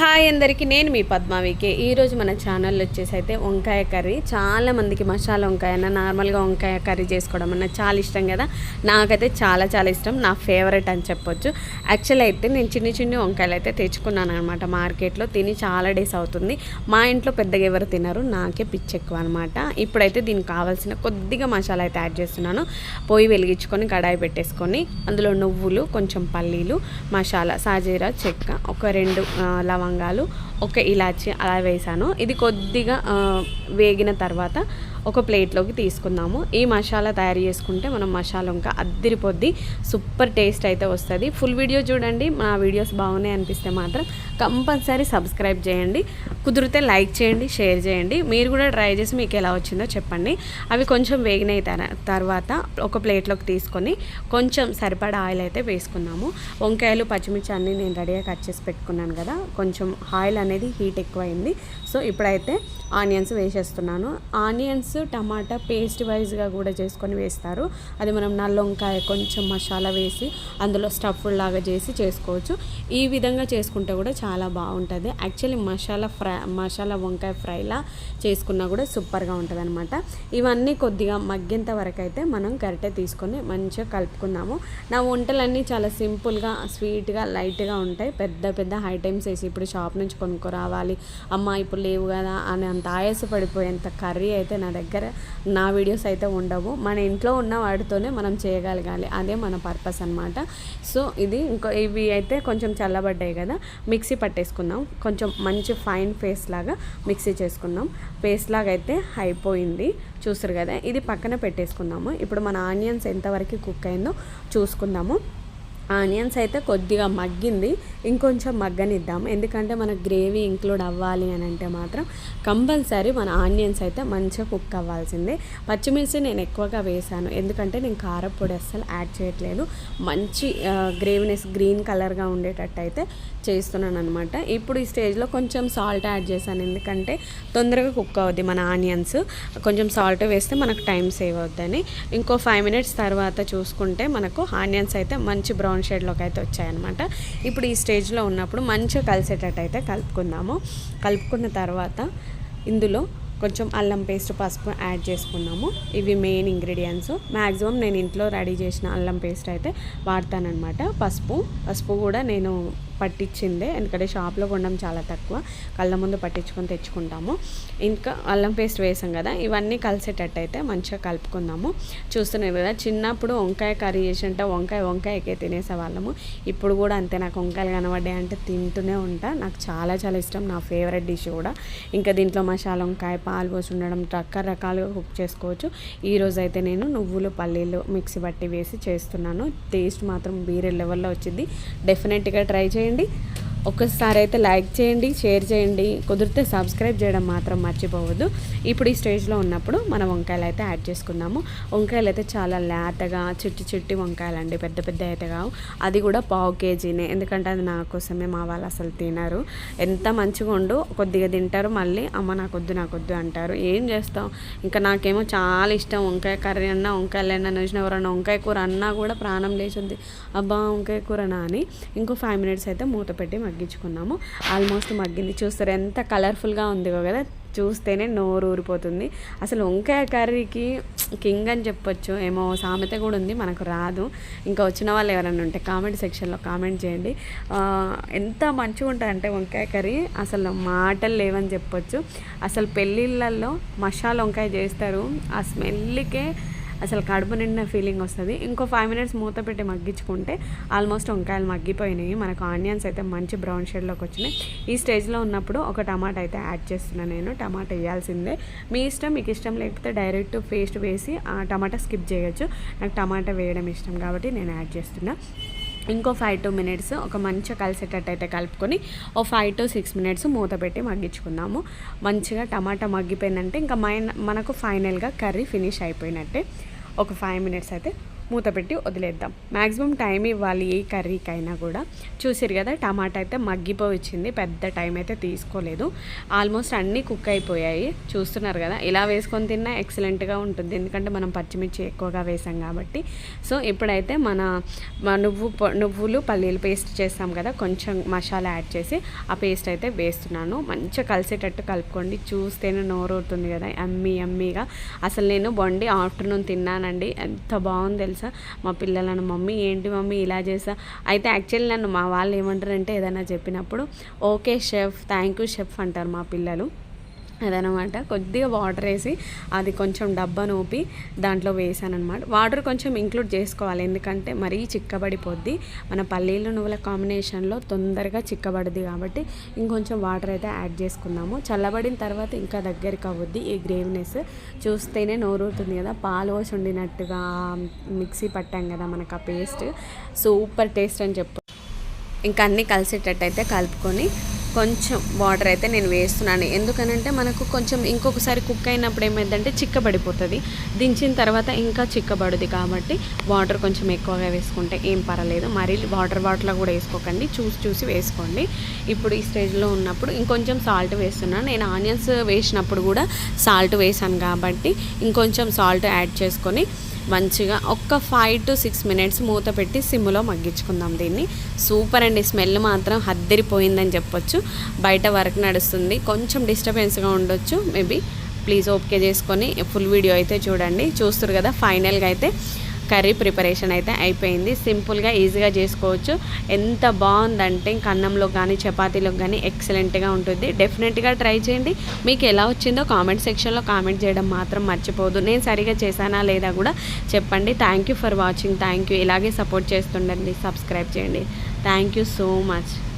Hi అందరికీ నేను మీ పద్మావికే ఈరోజు మన ఛానల్లో వచ్చేసి అయితే వంకాయ కర్రీ. చాలా మందికి మసాలా వంకాయ అన్న నార్మల్గా వంకాయ కర్రీ చేసుకోవడం అన్న చాలా ఇష్టం కదా. నాకైతే చాలా చాలా ఇష్టం. నా ఫేవరెట్ అని చెప్పొచ్చు. యాక్చువల్ అయితే నేను చిన్ని చిన్ని వంకాయలు అయితే తెచ్చుకున్నాను అనమాట మార్కెట్లో. తిని చాలా డేస్ అవుతుంది. మా ఇంట్లో పెద్దగా ఎవరు తినరు. నాకే పిచ్చి ఎక్కువ అనమాట ఇప్పుడైతే దీనికి కావాల్సిన కొద్దిగా మసాలా అయితే యాడ్ చేస్తున్నాను. పొయ్యి వెలిగించుకొని కడాయి పెట్టేసుకొని అందులో నువ్వులు కొంచెం పల్లీలు మసాలా సాజీరా చెక్క ఒక రెండు లవంగాలు ఒక ఇలాచి అలా వేసాను ఇది కొద్దిగా వేగిన తర్వాత ఒక ప్లేట్లోకి తీసుకుందాము. ఈ మసాలా తయారు చేసుకుంటే మనం మసాలా ఇంకా అద్దిరిపోద్ది. సూపర్ టేస్ట్ అయితే వస్తుంది. ఫుల్ వీడియో చూడండి. మా వీడియోస్ బాగున్నాయి అనిపిస్తే మాత్రం కంపల్సరీ సబ్స్క్రైబ్ చేయండి. కుదిరితే లైక్ చేయండి షేర్ చేయండి. మీరు కూడా ట్రై చేసి మీకు ఎలా వచ్చిందో చెప్పండి. అవి కొంచెం వేగిన తర్వాత ఒక ప్లేట్లోకి తీసుకొని కొంచెం సరిపడా ఆయిల్ అయితే వేసుకుందాము. వంకాయలు పచ్చిమిర్చి అన్నీ నేను రెడీగా కట్ చేసి పెట్టుకున్నాను కదా. కొంచెం ఆయిల్ అనేది అనేది హీట్ ఎక్కువైంది. సో ఇప్పుడైతే ఆనియన్స్ వేసేస్తున్నాను. ఆనియన్స్ టమాటా పేస్ట్ వైజ్గా కూడా చేసుకొని వేస్తారు. అది మనం నల్ల వంకాయ కొంచెం మసాలా వేసి అందులో స్టఫ్ లాగా చేసి చేసుకోవచ్చు. ఈ విధంగా చేసుకుంటే కూడా చాలా బాగుంటుంది. యాక్చువల్లీ మసాలా ఫ్రై మసాలా వంకాయ ఫ్రైలా చేసుకున్నా కూడా సూపర్గా ఉంటుంది అనమాట ఇవన్నీ కొద్దిగా మగ్గేంత వరకు అయితే మనం గరిటె తీసుకొని మంచిగా కలుపుకుందాము. నా వంటలన్నీ చాలా సింపుల్గా స్వీట్గా లైట్గా ఉంటాయి. పెద్ద పెద్ద ఐటమ్స్ వేసి ఇప్పుడు షాప్ నుంచి కొనుక్కోరావాలి అమ్మ ఇప్పుడు లేవు కదా అని అంత ఆయాసపడిపోయేంత కర్రీ అయితే నా దగ్గర నా వీడియోస్ అయితే ఉండవు. మన ఇంట్లో ఉన్న వాటితోనే మనం చేయగలగాలి. అదే మన పర్పస్ అనమాట సో ఇది ఇంకో ఇవి అయితే కొంచెం చల్లబడ్డాయి కదా మిక్సీ పట్టేసుకుందాం. కొంచెం మంచి ఫైన్ పేస్ట్ లాగా మిక్సీ చేసుకుందాం. పేస్ట్ లాగా అయితే అయిపోయింది. చూసారు కదా ఇది పక్కన పెట్టేసుకుందాము. ఇప్పుడు మన ఆనియన్స్ ఎంతవరకు కుక్ అయిందో చూసుకుందాము. ఆనియన్స్ అయితే కొద్దిగా మగ్గింది. ఇంకొంచెం మగ్గనిద్దాం. ఎందుకంటే మన గ్రేవీ ఇంక్లూడ్ అవ్వాలి అని అంటే మాత్రం కంపల్సరీ మన ఆనియన్స్ అయితే మంచిగా కుక్ అవ్వాల్సిందే. పచ్చిమిర్చి నేను ఎక్కువగా వేసాను. ఎందుకంటే నేను కారపొడి అస్సలు యాడ్ చేయట్లేదు. మంచి గ్రేవీనెస్ గ్రీన్ కలర్గా ఉండేటట్టు అయితే చేస్తున్నాను అనమాట ఇప్పుడు ఈ స్టేజ్లో కొంచెం సాల్ట్ యాడ్ చేశాను. ఎందుకంటే తొందరగా కుక్ అవుద్ది మన ఆనియన్స్. కొంచెం సాల్ట్ వేస్తే మనకు టైం సేవ్ అవుద్దని. ఇంకో ఫైవ్ మినిట్స్ తర్వాత చూసుకుంటే మనకు ఆనియన్స్ అయితే మంచి బ్రౌన్ షేడ్లోకి అయితే వచ్చాయన్నమాట. ఇప్పుడు ఈ స్టేజ్లో ఉన్నప్పుడు మంచిగా కలిసేటట్టు అయితే కలుపుకుందాము. కలుపుకున్న తర్వాత ఇందులో కొంచెం అల్లం పేస్ట్ పసుపు యాడ్ చేసుకున్నాము. ఇవి మెయిన్ ఇంగ్రీడియంట్స్. మ్యాక్సిమం నేను ఇంట్లో రెడీ చేసిన అల్లం పేస్ట్ అయితే వాడతానమాట పసుపు పసుపు కూడా నేను పట్టించిందే ఎందుకంటే షాప్లో కొనడం చాలా తక్కువ. కళ్ళ ముందు పట్టించుకొని తెచ్చుకుంటాము. ఇంకా అల్లం పేస్ట్ వేసాం కదా ఇవన్నీ కలిసేటట్టు అయితే మంచిగా కలుపుకుందాము. చూస్తున్నారు కదా చిన్నప్పుడు వంకాయ కర్రీ చేసింటే వంకాయ వంకాయకే తినేసే వాళ్ళము ఇప్పుడు కూడా అంతే నాకు వంకాయలు కనబడ్డాయి అంటే తింటూనే ఉంటా. నాకు చాలా చాలా ఇష్టం. నా ఫేవరెట్ డిష్ కూడా. ఇంకా దీంట్లో మసాలా వంకాయ పాలు పోసి ఉండడం రకరకాలుగా కుక్ చేసుకోవచ్చు. ఈరోజు అయితే నేను నువ్వులు పల్లీలు మిక్సీ బట్టి వేసి చేస్తున్నాను. టేస్ట్ మాత్రం వేరే లెవెల్లో వచ్చింది. డెఫినెట్గా ట్రై చేయండి. ఒక్కసారి అయితే లైక్ చేయండి షేర్ చేయండి. కుదిరితే సబ్స్క్రైబ్ చేయడం మాత్రం మర్చిపోవద్దు. ఇప్పుడు ఈ స్టేజ్లో ఉన్నప్పుడు మనం వంకాయలు అయితే యాడ్ చేసుకుందాము వంకాయలు అయితే చాలా లేతగా చిట్టి చిట్టి వంకాయలు అండి పెద్ద పెద్ద అయితే కావు. అది కూడా పావు కేజీనే. ఎందుకంటే అది నా కోసమే మా వాళ్ళు అసలు తినరు. ఎంత మంచిగా ఉండు కొద్దిగా తింటారు మళ్ళీ అమ్మ నాకొద్దు నాకొద్దు అంటారు. ఏం చేస్తాం ఇంకా నాకేమో చాలా ఇష్టం. వంకాయ కర్రీ అన్నా వంకాయలు అన్నా చూసిన ఎవరన్నా వంకాయ కూర అన్నా కూడా ప్రాణం లేచింది. అబ్బా వంకాయ కూరనా అని ఇంకో ఫైవ్ మినిట్స్ అయితే మూత పెట్టి మగ్గించుకున్నాము. ఆల్మోస్ట్ మగ్గింది. చూస్తారు ఎంత కలర్ఫుల్గా ఉంది కదా. చూస్తేనే నోరు ఊరిపోతుంది. అసలు వంకాయ కర్రీకి కింగ్ అని చెప్పొచ్చు. ఏమో సామెత కూడా ఉంది. మనకు రాదు. ఇంకా వచ్చిన వాళ్ళు ఎవరైనా ఉంటే కామెంట్ సెక్షన్లో కామెంట్ చేయండి. ఎంత మంచిగా ఉంటుందంటే వంకాయ కర్రీ. అసలు మాటలు లేవని చెప్పొచ్చు. అసలు పెళ్ళిళ్ళల్లో మసాలా వంకాయ చేస్తారు. ఆ స్మెల్కే అసలు కడుపు నిండిన ఫీలింగ్ వస్తుంది. ఇంకో ఫైవ్ మినిట్స్ మూత పెట్టి మగ్గించుకుంటే ఆల్మోస్ట్ వంకాయలు మగ్గిపోయినాయి. మనకు ఆనియన్స్ అయితే మంచి బ్రౌన్ షేడ్లోకి వచ్చినాయి. ఈ స్టేజ్లో ఉన్నప్పుడు ఒక టమాటా అయితే యాడ్ చేస్తున్నాను నేను. టమాటా వేయాల్సిందే. మీ ఇష్టం మీకు ఇష్టం లేకపోతే డైరెక్ట్ పేస్ట్ వేసి ఆ టమాటా స్కిప్ చేయొచ్చు. నాకు టమాటా వేయడం ఇష్టం కాబట్టి నేను యాడ్ చేస్తున్నా. ఇంకో ఫైవ్ టూ మినిట్స్ ఒక మంచిగా కలిసేటట్టు అయితే కలుపుకొని ఓ ఫైవ్ టు సిక్స్ మినిట్స్ మూత పెట్టి మగ్గించుకుందాము. మంచిగా టమాటా మగ్గిపోయిందంటే ఇంకా మైన మనకు ఫైనల్గా కర్రీ ఫినిష్ అయిపోయినట్టే. ఒక ఫైవ్ మినిట్స్ అయితే మూత పెట్టి వదిలేద్దాం. మ్యాక్సిమం టైం ఇవ్వాలి ఏ కర్రీకైనా కూడా. చూసారు కదా టమాటా అయితే మగ్గిపోయి వచ్చింది పెద్ద టైం అయితే తీసుకోలేదు. ఆల్మోస్ట్ అన్నీ కుక్ అయిపోయాయి. చూస్తున్నారు కదా ఇలా వేసుకొని తిన్నా ఎక్సలెంట్గా ఉంటుంది. ఎందుకంటే మనం పచ్చిమిర్చి ఎక్కువగా వేసాం కాబట్టి. సో ఇప్పుడైతే మన నువ్వు నువ్వులు పల్లీలు పేస్ట్ చేస్తాం కదా కొంచెం మసాలా యాడ్ చేసి ఆ పేస్ట్ అయితే వేస్తున్నాను. మంచిగా కలిసేటట్టు కలుపుకోండి. చూస్తేనే నోరవుతుంది కదా అమ్మీ అమ్మీగా. అసలు నేను బొండి ఆఫ్టర్నూన్ తిన్నానండి. ఎంత బాగుంది తెలుసా? మా పిల్లలను మమ్మీ ఏంటి మమ్మీ ఇలా చేసా? అయితే యాక్చువల్లీ నన్ను మా వాళ్ళు ఏమంటారంటే ఏదైనా చెప్పినప్పుడు okay chef thank you chef అంటారు మా పిల్లలు. అదనమాట. కొద్దిగా వాటర్ వేసి అది కొంచెం డబ్బా నూపి దాంట్లో వేసాను అనమాట వాటర్ కొంచెం ఇంక్లూడ్ చేసుకోవాలి. ఎందుకంటే మరీ చిక్కబడిపోద్ది. మన పల్లీలు నువ్వుల కాంబినేషన్లో తొందరగా చిక్కబడుద్ది కాబట్టి ఇంకొంచెం వాటర్ అయితే యాడ్ చేసుకుందాము. చల్లబడిన తర్వాత ఇంకా దగ్గరికి అవ్వద్ది ఈ గ్రేవీనెస్. చూస్తేనే నోరుతుంది కదా. పాలు పోసి ఉండినట్టుగా మిక్సీ పట్టాం కదా మనకు ఆ పేస్ట్. సూపర్ టేస్ట్ అని చెప్పు ఇంకా అన్నీ కలిసేటట్టు అయితే కలుపుకొని కొంచెం వాటర్ అయితే నేను వేస్తున్నాను. ఎందుకనంటే మనకు కొంచెం ఇంకొకసారి కుక్ అయినప్పుడు ఏమైందంటే చిక్కబడిపోతుంది. దించిన తర్వాత ఇంకా చిక్కబడుది కాబట్టి వాటర్ కొంచెం ఎక్కువగా వేసుకుంటే ఏం పర్వాలేదు. మరీ వాటర్ వాటర్లో కూడా వేసుకోకండి. చూసి చూసి వేసుకోండి. ఇప్పుడు ఈ స్టేజ్లో ఉన్నప్పుడు ఇంకొంచెం సాల్ట్ వేస్తున్నాను. నేను ఆనియన్స్ వేసినప్పుడు కూడా సాల్ట్ వేసాను కాబట్టి ఇంకొంచెం సాల్ట్ యాడ్ చేసుకొని మంచిగా ఒక్క ఫైవ్ టు సిక్స్ మినిట్స్ మూత పెట్టి సిమ్లో మగ్గించుకుందాం దీన్ని. సూపర్ అండి. స్మెల్ మాత్రం హద్దరిపోయిందని చెప్పొచ్చు. బయట వర్క్ నడుస్తుంది. కొంచెం డిస్టర్బెన్స్గా ఉండొచ్చు. మేబీ ప్లీజ్ ఓకే చేసుకొని ఫుల్ వీడియో అయితే చూడండి. చూస్తారు కదా ఫైనల్గా అయితే కర్రీ ప్రిపరేషన్ అయితే అయిపోయింది. సింపుల్గా ఈజీగా చేసుకోవచ్చు. ఎంత బాగుందంటే కన్నంలో అన్నంలో కానీ చపాతీలో కానీ ఎక్సలెంట్గా ఉంటుంది. డెఫినెట్గా ట్రై చేయండి. మీకు ఎలా వచ్చిందో కామెంట్ సెక్షన్లో కామెంట్ చేయడం మాత్రం మర్చిపోదు. నేను సరిగా చేశానా లేదా కూడా చెప్పండి. Thank you for watching. Thank you. ఇలాగే సపోర్ట్ చేస్తుండండి. సబ్స్క్రైబ్ చేయండి. Thank you so much.